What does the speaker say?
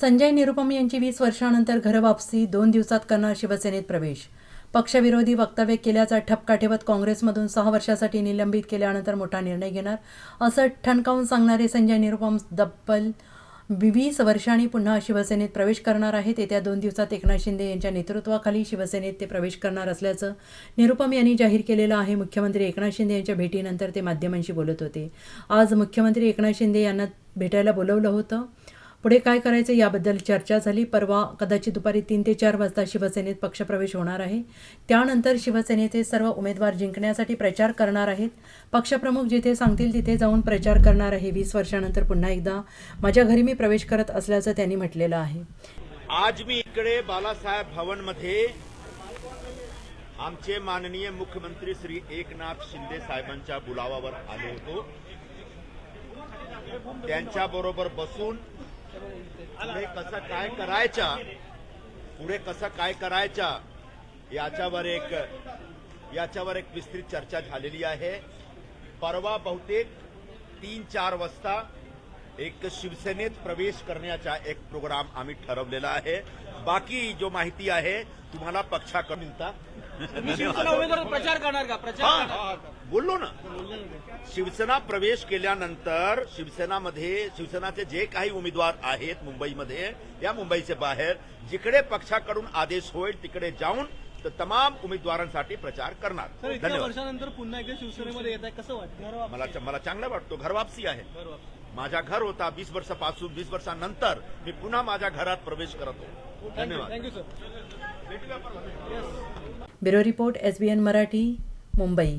संजय निरुपम यांची वीस वर्षानंतर घरवापसी दोन दिवसात करणार शिवसेनेत प्रवेश. पक्षविरोधी वक्तव्य केल्याचा ठपका ठेवत काँग्रेसमधून सहा वर्षासाठी निलंबित केल्यानंतर मोठा निर्णय घेणार असं ठणकावून सांगणारे संजय निरुपम दब्बल वीस वर्षांनी पुन्हा शिवसेनेत प्रवेश करणार आहेत. येत्या दोन दिवसात एकनाथ शिंदे यांच्या नेतृत्वाखाली शिवसेनेत ते प्रवेश करणार असल्याचं निरुपम यांनी जाहीर केलेलं आहे. मुख्यमंत्री एकनाथ शिंदे यांच्या भेटीनंतर ते माध्यमांशी बोलत होते. आज मुख्यमंत्री एकनाथ शिंदे यांना भेटायला बोलवलं होतं. पुढे काय करायचं याबद्दल चर्चा झाली. परवा कदाचित दुपारी तीन ते चार वाजता शिवसेनेत पक्षप्रवेश होणार आहे. त्यानंतर शिवसेनेचे सर्व उमेदवार जिंकण्यासाठी प्रचार करणार आहेत. पक्षप्रमुख जिथे सांगतील तिथे जाऊन प्रचार करणार आहे. वीस वर्षानंतर पुन्हा एकदा माझ्या घरी मी प्रवेश करत असल्याचं त्यांनी म्हटलेलं आहे. आज मी इकडे बालासाहेब भवनमध्ये आमचे माननीय मुख्यमंत्री श्री एकनाथ शिंदे साहेबांच्या बुलावावर आलो होतो. त्यांच्याबरोबर बसून पुढे कसं काय करायचा? पुढे कसं काय करायचा? याच्यावर एक याच्यावर एक विस्तृत चर्चा झालेली आहे. परवा बहुतेक तीन चार वाजता एक शिवसेनेत प्रवेश करण्याचा एक प्रोग्राम आम्ही ठरवलेला आहे. बाकी जो माहिती आहे तुम्हाला पक्षाकडून मिळता. उमेदवार प्रचार करणार का? प्रचार शिवसेना प्रवेश केल्यानंतर शिवसेनामध्ये शिवसेनाचे जे काही उमेदवार आहेत मुंबईमध्ये या मुंबईचे बाहेर जिकडे पक्षाकडून आदेश होईल तिकडे जाऊन तर तमाम उमेदवारांसाठी प्रचार सर करणार वर्षानंतर पुन्हा एकदा शिवसेनेमध्ये येत आहे कसं वाटतं? मला मला चांगला वाटतो. घरवापसी आहे. माझा घर होता वीस वर्षापासून वीस वर्षानंतर मी पुन्हा माझ्या घरात प्रवेश करत हो धन्यवाद. Thank you sir bureau report S B N Marathi Mumbai.